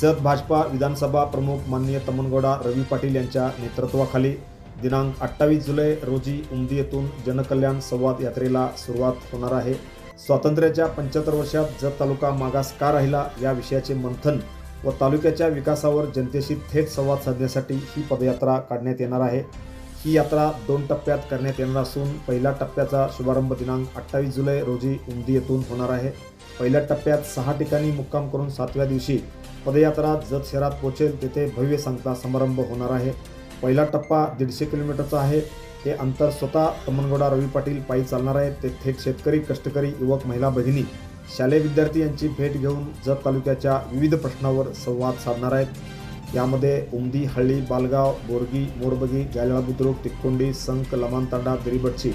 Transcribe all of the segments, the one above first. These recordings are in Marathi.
जत भाजपा विधानसभा प्रमुख माननीय तमनगौडा रवी पाटील यांच्या नेतृत्वाखाली दिनांक अठ्ठावीस जुलै रोजी उमदी येथून जनकल्याण संवाद यात्रेला सुरुवात होणार आहे. स्वातंत्र्याच्या पंच्याहत्तर वर्षात जत तालुका मागास का राहिला या विषयाचे मंथन व तालुक्याच्या विकासावर जनतेशी थेट संवाद साधण्यासाठी ही पदयात्रा काढण्यात येणार आहे. ही यात्रा दोन टप्प्यात करण्यात येणार असून पहिल्या टप्प्याचा शुभारंभ दिनांक अठ्ठावीस जुलै रोजी उमदी येथून होणार आहे. पहिल्या टप्प्यात सहा ठिकाणी मुक्काम करून सातव्या दिवशी पदयात्रा जत शहरात पोहोचेल तेथे भव्य सांगता समारंभ होणार आहे. पहिला टप्पा दीडशे किलोमीटरचा आहे. हे अंतर स्वतः तमनगौडा रवी पाटील पायी चालणार आहेत. ते थेट शेतकरी कष्टकरी युवक महिला भगिनी शालेय विद्यार्थी यांची भेट घेऊन जत तालुक्याच्या विविध प्रश्नावर संवाद साधणार आहेत. यामध्ये उमदी हळ्ळी बालगाव बोरगी मोरबगी गायला बुद्रुक तिक्कोंडी संक लमानतांडा दरीबटची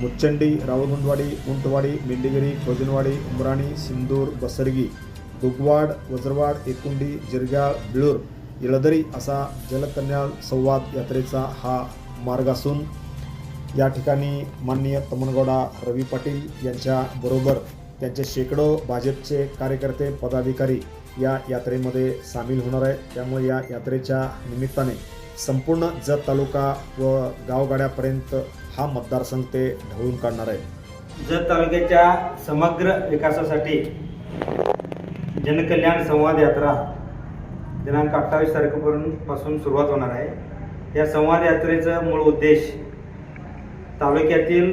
मुच्चंडी रावधुंदवाडी उंटवाडी मेंढीगिरी खोजनवाडी उमराणी सिंदूर बसरगी दुगवाड वज्रवाड एकुंडी जिरग्याळ बिळूर येळदरी असा जलकल्याण संवाद यात्रेचा हा मार्ग असून या ठिकाणी माननीय तमनगौडा रवी पाटील यांच्या बरोबर त्यांचे शेकडो भाजपचे कार्यकर्ते पदाधिकारी या यात्रेमध्ये सामील होणार आहेत. त्यामुळे या यात्रेच्या निमित्ताने संपूर्ण जत तालुका व गावगाड्यापर्यंत हा मतदारसंघ ते ढवळून काढणार आहे जत तालुक्याच्या समग्र विकासासाठी जनकल्याण संवाद यात्रा दिनांक अठ्ठावीस तारखेपर्यंतपासून सुरुवात होणार आहे. या संवाद यात्रेचा मूळ उद्देश तालुक्यातील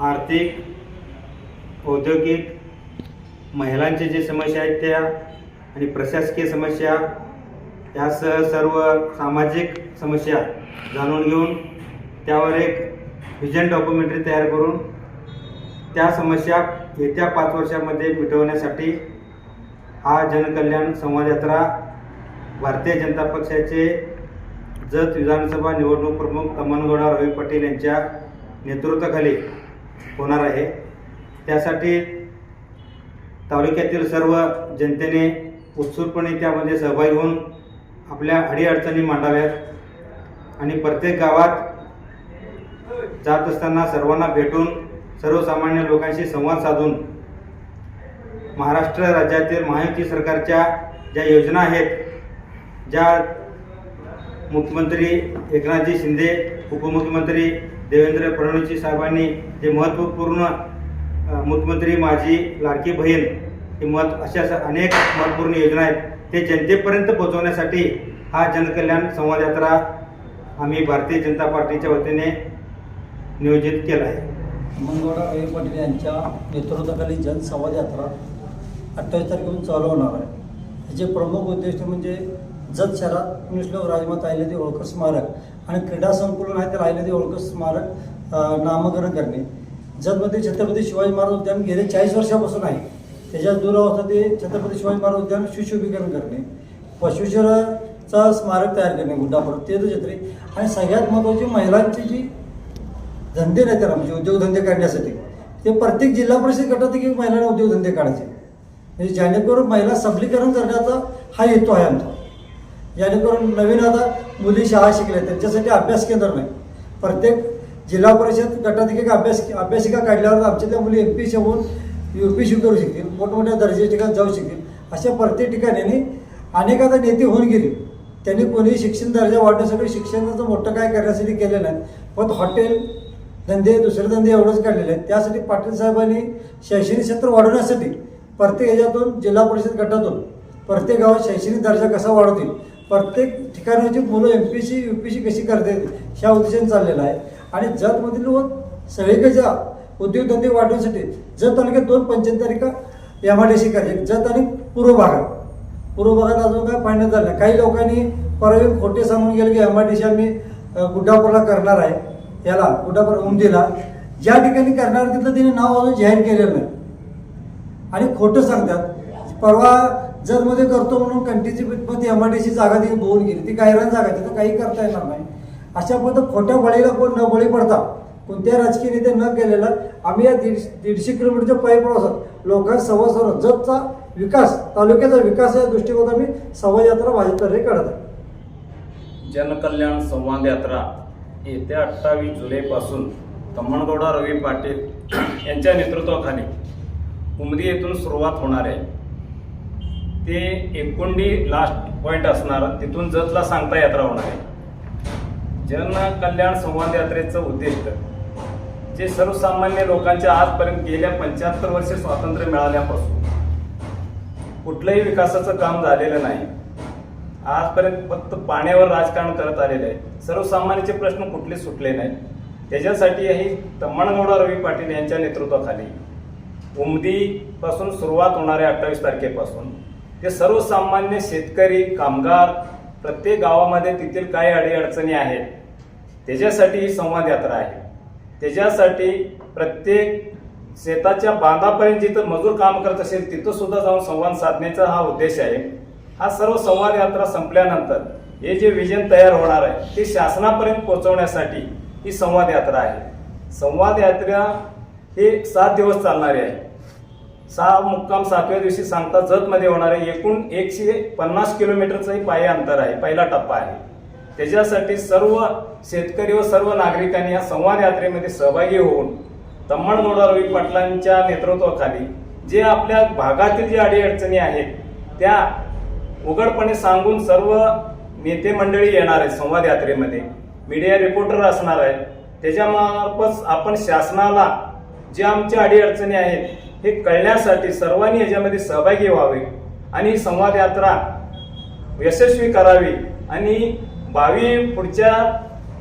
आर्थिक औद्योगिक महिलांचे जे समस्या आहेत त्या आणि प्रशासकीय समस्या यासह सर्व सामाजिक समस्या जाणून घेऊन त्यावर एक व्हिजन डॉक्युमेंटरी तयार करून त्या समस्या येत्या पाच वर्षामध्ये मिटवण्यासाठी हा जनकल्याण संवाद यात्रा भारतीय जनता पक्षाचे जत विधानसभा निवडणूक प्रमुख तमनगौडा रवी पाटील यांच्या नेतृत्वाखाली होणार आहे. त्यासाठी तालुक्यातील सर्व जनतेने उत्सुकपणे त्यामध्ये सहभागी होऊन आपल्या अडीअडचणी मांडाव्यात आणि प्रत्येक गावात जात असताना सर्वांना भेटून सर्वसामान्य लोकांशी संवाद साधून महाराष्ट्र राज्यातील महायुती सरकारच्या ज्या योजना आहेत ज्या मुख्यमंत्री एकनाथजी शिंदे उपमुख्यमंत्री देवेंद्र फडणवीस साहेबांनी जे महत्त्वपूर्ण मुख्यमंत्री माझी लाडकी बहीण हे मत अशा अनेक महत्त्वपूर्ण योजना आहेत ते जनतेपर्यंत पोहोचवण्यासाठी हा जनकल्याण संवाद यात्रा आम्ही भारतीय जनता पार्टीच्या वतीने नियोजित केला आहे. मंगळवार रवी पाटील यांच्या नेतृत्वाखाली जनसंवाद यात्रा अठ्ठावीस तारखेपासून चालू होणार आहे. ह्याचे प्रमुख उद्दिष्ट म्हणजे जत शहरात पुण्यश्लोक राजमाता अहिल्यादेवी होळकर स्मारक आणि क्रीडा संकुलन आहे त्याला अहिल्यादेवी होळकर स्मारक नामकरण करणे. जतमध्ये छत्रपती शिवाजी महाराज उद्यान गेले चाळीस वर्षापासून आहे. त्याच्या दुरावस्था ते छत्रपती शिवाजी महाराज उद्यान सुशोभीकरण करणे. पशुशराचा स्मारक तयार करणे गुड्डापुरात ते छत्री आणि सगळ्यात महत्त्वाची महिलांची जी धंदे नाही त्याला म्हणजे उद्योगधंदे काढण्यासाठी. ते प्रत्येक जिल्हा परिषद गटात एक महिलांना उद्योगधंदे काढायचे. म्हणजे जेणेकरून महिला सबलीकरण करण्याचा हा हेतू आहे आमचा. जेणेकरून नवीन आता मुली शाळा शिकल्या त्यांच्यासाठी अभ्यास केंद्र नाही. प्रत्येक जिल्हा परिषद गटात एक अभ्यास अभ्यासिका काढल्यावर आमच्यातल्या मुली एम पी होऊन यू पी सी करू शकतील मोठमोठ्या दर्जाच्या ठिकाणी जाऊ शकतील. अशा प्रत्येक ठिकाणी अनेक आता नेते होऊन गेली. त्यांनी कोणी शिक्षण दर्जा वाढण्यासाठी शिक्षणाचं मोठं काय करण्यासाठी केलं नाही. पण हॉटेल धंदे दुसरे धंदे एवढंच काढलेले आहेत. त्यासाठी पाटील साहेबांनी शैक्षणिक क्षेत्र वाढवण्यासाठी प्रत्येक ह्याच्यातून जिल्हा परिषद गटातून प्रत्येक गावात शैक्षणिक दर्जा कसा वाढवतील प्रत्येक ठिकाणाची मुलं M P C U P C कशी करते ह्या उद्देशाने चाललेला आहे. आणि जतमधील व सगळीकडच्या उद्योगधंदे वाढवण्यासाठी जत तालुक्यात दोन पंचायत तालिका एम आय डी सी करते जत आणि पूर्व भागात. पूर्व भागात अजून काय पाहण्यात झालं काही लोकांनी परवा खोटे सांगून गेले की एम आय डी सी आम्ही गुड्डापूरला करणार आहे. याला गुड्डापूर उमदीला. ज्या ठिकाणी करणार तिथलं त्यांनी नाव अजून जाहीर केलेलं नाही. आणि खोटं सांगतात. परवा जरमध्ये करतो म्हणून कंटीची ती एमआयडीसी जागा ती बोलून गेली. ती गायरान जागा तिथं काही करता येणार नाही. अशा पद्धत खोट्या बळीला कोण न बळी पडता. कोणत्या राजकीय नेते न केलेला आम्ही या दीड दीडशे किलोमीटरच्या पायी प्रवासात लोकांना सव्वा सर्व जतचा विकास तालुक्याचा विकास या दृष्टिकोनात आम्ही सव्वा यात्रा भाजपतर्फे काढत आहे जनकल्याण संवाद यात्रा. येत्या अठ्ठावीस जुलैपासून तम्मणगौडा रवी पाटील यांच्या नेतृत्वाखाली उमदी येथून सुरुवात होणार आहे. ते एकोंडी लास्ट पॉईंट असणार तिथून जतला सांगता यात्रा होणार आहे. जनकल्याण संवाद यात्रेचं उद्दिष्ट जे सर्वसामान्य लोकांच्या आजपर्यंत गेल्या पंच्याहत्तर वर्षे स्वातंत्र्य मिळाल्यापासून. कुठलंही विकासाचं काम झालेलं नाही. आजपर्यंत फक्त पाण्यावर राजकारण करत आलेलं आहे. सर्वसामान्यांचे प्रश्न कुठले सुटले नाहीत. त्याच्यासाठी ही तम्मणगौडा रवी पाटील यांच्या नेतृत्वाखाली उमदीपासून सुरुवात होणाऱ्या अठ्ठावीस तारखेपासून. ते सर्वसामान्य शेतकरी कामगार प्रत्येक गावामध्ये तेथील काय अडीअडचणी आहेत. त्याच्यासाठी ही संवाद यात्रा आहे. त्याच्यासाठी प्रत्येक शेताच्या बांधापर्यंत जिथं मजूर काम करत असेल तिथं सुद्धा जाऊन संवाद साधण्याचा हा उद्देश आहे. हा सर्व संवाद यात्रा संपल्यानंतर हे जे विजन तयार होणार आहे ते शासनापर्यंत पोहोचवण्यासाठी ही संवाद यात्रा आहे. संवाद यात्रा हे सात दिवस चालणारे आहे. सहा मुक्काम सातव्या दिवशी सांगता जतमध्ये होणारे एकूण एकशे पन्नास किलोमीटरचंही पायी अंतर आहे. पहिला टप्पा आहे. त्याच्यासाठी सर्व शेतकरी व सर्व नागरिकांनी या संवाद यात्रेमध्ये सहभागी होऊन तम्मणगौडा रवी पाटलांच्या नेतृत्वाखाली जे आपल्या भागातील जे अडीअडचणी आहेत त्या उघडपणे सांगून सर्व नेते मंडळी येणार आहेत संवाद यात्रेमध्ये. मीडिया रिपोर्टर असणार आहेत. त्याच्यामार्फत आपण शासनाला जे आमच्या अडीअडचणी आहेत हे कळण्यासाठी सर्वांनी याच्यामध्ये सहभागी व्हावे आणि संवाद यात्रा यशस्वी करावी आणि भावी पुढच्या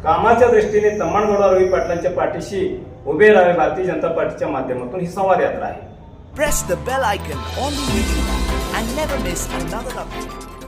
कामाच्या दृष्टीने तम्मणगौडा रवी पाटलांच्या पाठीशी उभे राहावे भारतीय जनता पार्टीच्या माध्यमातून ही संवाद यात्रा आहे press the bell icon on the YouTube and never miss another update.